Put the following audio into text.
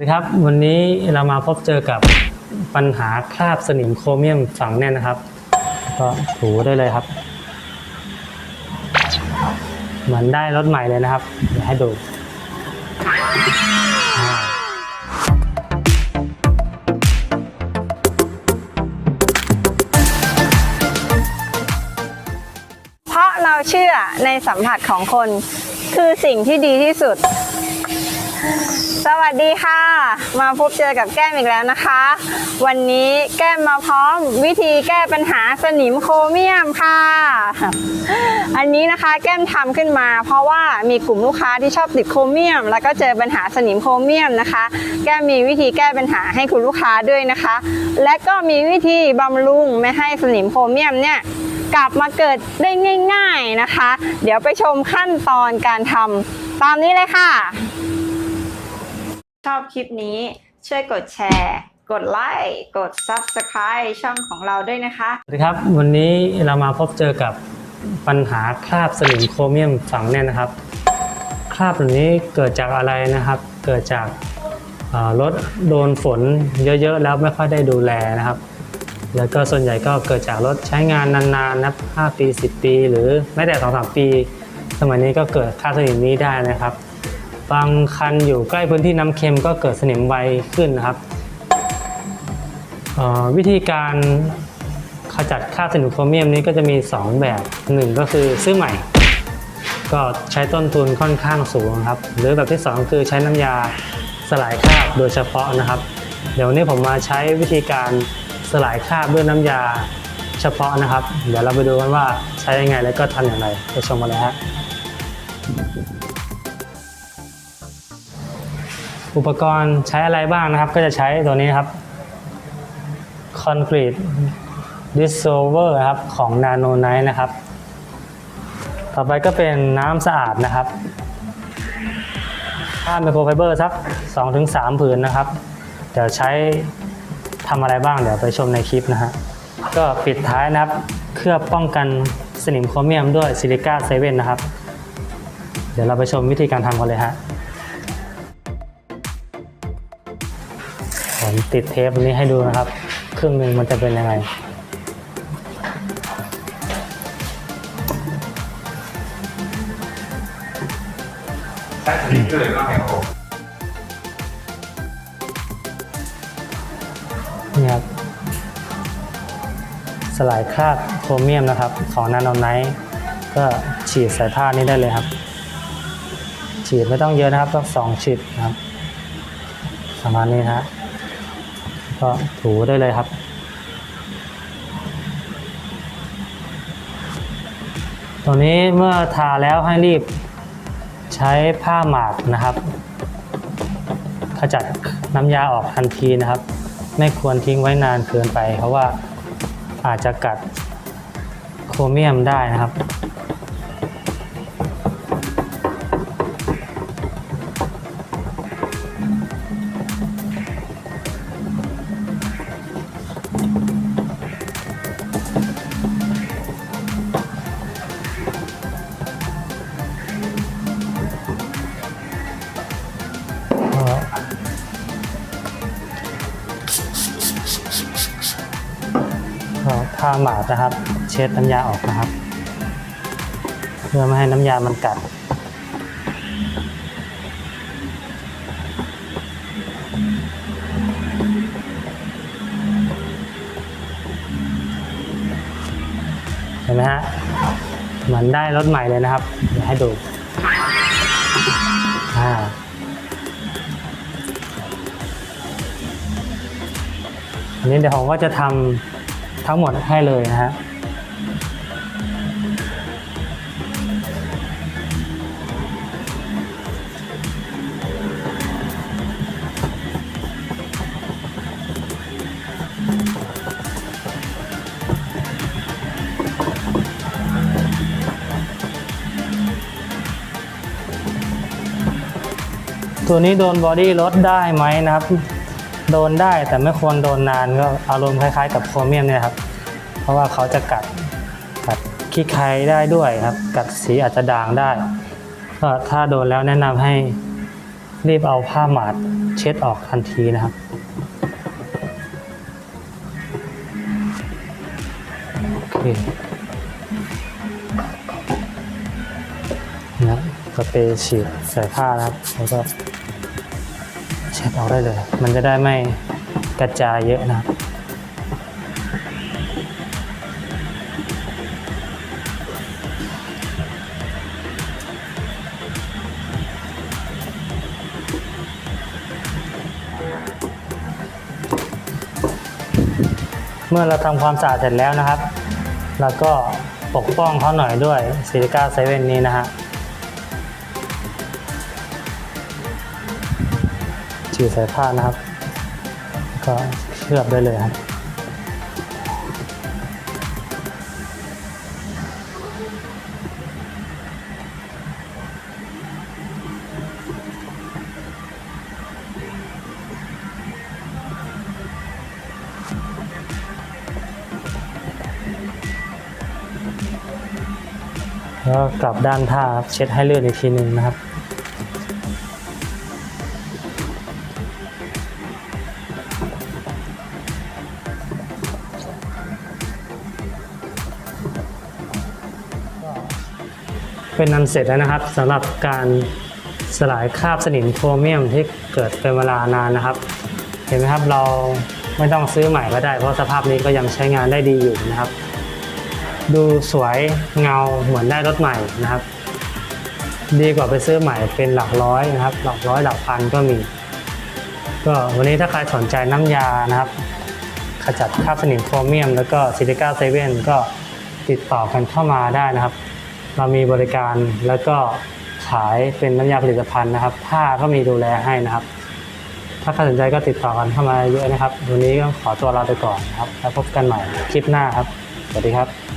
สวัสดีครับวันนี้เรามาพบเจอกับปัญหาคราบสนิมโครเมียมฝังแน่นนะครับ ก็ถูได้เลยครับ เหมือนได้รถใหม่เลยนะครับเดี๋ยวให้ดูเพราะเราเชื่อในสัมผัสของคน คือสิ่งที่ดีที่สุด สวัสดีค่ะ มาพบเจอกับแก้มอีกแล้วนะคะ วันนี้แก้มมาพร้อมวิธีแก้ปัญหาสนิมโครเมียมค่ะ อันนี้นะคะแก้มทำขึ้นมา เพราะว่ามีกลุ่มลูกค้าที่ชอบติดโครเมียม แล้วก็เจอปัญหาสนิมโครเมียมนะคะ แก้มมีวิธีแก้ปัญหาให้คุณลูกค้าด้วยนะคะ และก็มีวิธีบำรุงไม่ให้สนิมโครเมียมเนี่ยกลับมาเกิดได้ง่าย ๆนะคะ เดี๋ยวไปชมขั้นตอนการทำตามนี้เลยค่ะ อบคลิปนี้ช่วยกดแชร์ กดไลค์กด Subscribe ช่องของเราด้วยนะคะ สวัสดีครับ วันนี้เรามาพบเจอกับปัญหาคราบสนิมโครเมียมฝังแน่นนะครับ คราบแบบนี้เกิดจากอะไรนะครับ เกิดจากรถโดนฝนเยอะๆ แล้วไม่ค่อยได้ดูแลนะครับ แล้วก็ส่วนใหญ่ก็เกิดจากรถใช้งานนานๆนับ5ปี 10 ปี หรือแม้แต่ 2-3 ปี สมัยนี้ก็เกิดคราบสนิมนี้ได้นะครับ บางคันอยู่ใกล้พื้นที่น้ำเค็มก็เกิดสนิมไวขึ้นนะครับวิธีการขจัดคราบสนิมโครเมียมนี้ก็จะมี 2 แบบหนึ่งก็คือซื้อใหม่ ก็ใช้ต้นทุนค่อนข้างสูงครับ หรือแบบที่ 2 คือใช้น้ำยาสลายคราบโดยเฉพาะนะครับ เดี๋ยววันนี้ผมมาใช้วิธีการสลายคราบด้วยน้ำยาเฉพาะนะครับ เดี๋ยวเราไปดูกันว่าใช้ยังไงแล้วก็ทำอย่างไรไปชมกันเลยฮะ อุปกรณ์ใช้อะไรบ้างนะครับ ก็จะใช้ตัวนี้ครับ Concrete Dissolver ครับของ Nano Night นะครับ ต่อไปก็เป็นน้ำสะอาดนะครับผ้าไมโครไฟเบอร์สัก 2-3 ผืนนะครับ เดี๋ยวใช้ทำอะไรบ้างเดี๋ยวไปชมในคลิปนะฮะก็ปิดท้ายนะครับ เคลือบป้องกันสนิมโครเมียมด้วยซิลิก้าเซเว่นนะครับ เดี๋ยวเราไปชมวิธีการทำกันเลยฮะ ผมติดเทปอันนี้ให้ดูนะครับ ครึ่งหนึ่งมันจะเป็นยังไง นี่ครับ สลายคราบโครเมียมนะครับของนานอนไนท์ก็ฉีดใส่ผ้านี้ได้เลยครับ ฉีดไม่ต้องเยอะนะครับต้องสองฉีดนะครับประมาณนี้นะ ก็ถูได้เลยครับ ตรงนี้เมื่อทาแล้วให้รีบใช้ผ้าหมาดนะครับ ขจัดน้ำยาออกทันทีนะครับ ไม่ควรทิ้งไว้นานเกินไป เพราะว่าอาจจะกัดโครเมียมได้นะครับ ข้าหมาดนะครับ เช็ดน้ำยาออกนะครับ เพื่อไม่ให้น้ำยามันกัดเห็นไหมฮะเหมือนได้รถใหม่เลยนะครับเดี๋ยวให้ดูอ่าอันนี้เดี๋ยวผมก็จะทำ ทั้งหมดให้เลยนะฮะตัวนี้โดนบอดี้รถได้ไหมนะครับ โดนได้แต่ไม่ควรโดนนานก็อารมณ์คล้ายๆ กับโครเมียมเนี่ยครับ เพราะว่าเขาจะกัดกัดขี้ใครได้ด้วยครับ กัดสีอาจจะด่างได้ ก็ถ้าโดนแล้วแนะนำให้รีบเอาผ้าหมาดเช็ดออกทันทีนะครับโอเคนะครับสเปรย์ฉีดใส่ผ้านะครับแล้วก็ เช็ดออกได้เลย มันจะได้ไม่กระจายเยอะนะเมื่อเราทำความสะอาดเสร็จแล้วนะครับแล้วก็ปกป้องเขาหน่อยด้วยซิลิก้าเซเว่นนี้นะฮะ ฉีดใส่ผ้านะครับ ก็เคลือบได้เลยครับแล้วกลับด้านผ้าครับเช็ดให้เลื่นอีกทีหนึ่งนะครับ เป็นนันเสร็จแล้วนะครับสำหรับการสลายคราบสนิมโครเมียมที่เกิดเป็นเวลานานนะครับ เห็นไหมครับเราไม่ต้องซื้อใหม่ก็ได้ เพราะสภาพนี้ก็ยังใช้งานได้ดีอยู่นะครับ ดูสวยเงาเหมือนได้รถใหม่นะครับ ดีกว่าไปซื้อใหม่เป็นหลักร้อยนะครับ หลักร้อยหลักพันก็มี ก็วันนี้ถ้าใครสนใจน้ำยานะครับ ขจัดคราบสนิมโครเมียม แล้วก็ซิลิก้าเซเว่นก็ติดต่อกันเข้ามาได้นะครับ เรามีบริการแล้วก็ขายเป็นน้ำยาผลิตภัณฑ์นะครับ ผ้าก็มีดูแลให้นะครับ ถ้าใครสนใจก็ติดต่อกันเข้ามาเยอะนะครับ วันนี้ก็ขอตัวลาไปก่อนครับ แล้วพบกันใหม่คลิปหน้าครับ สวัสดีครับ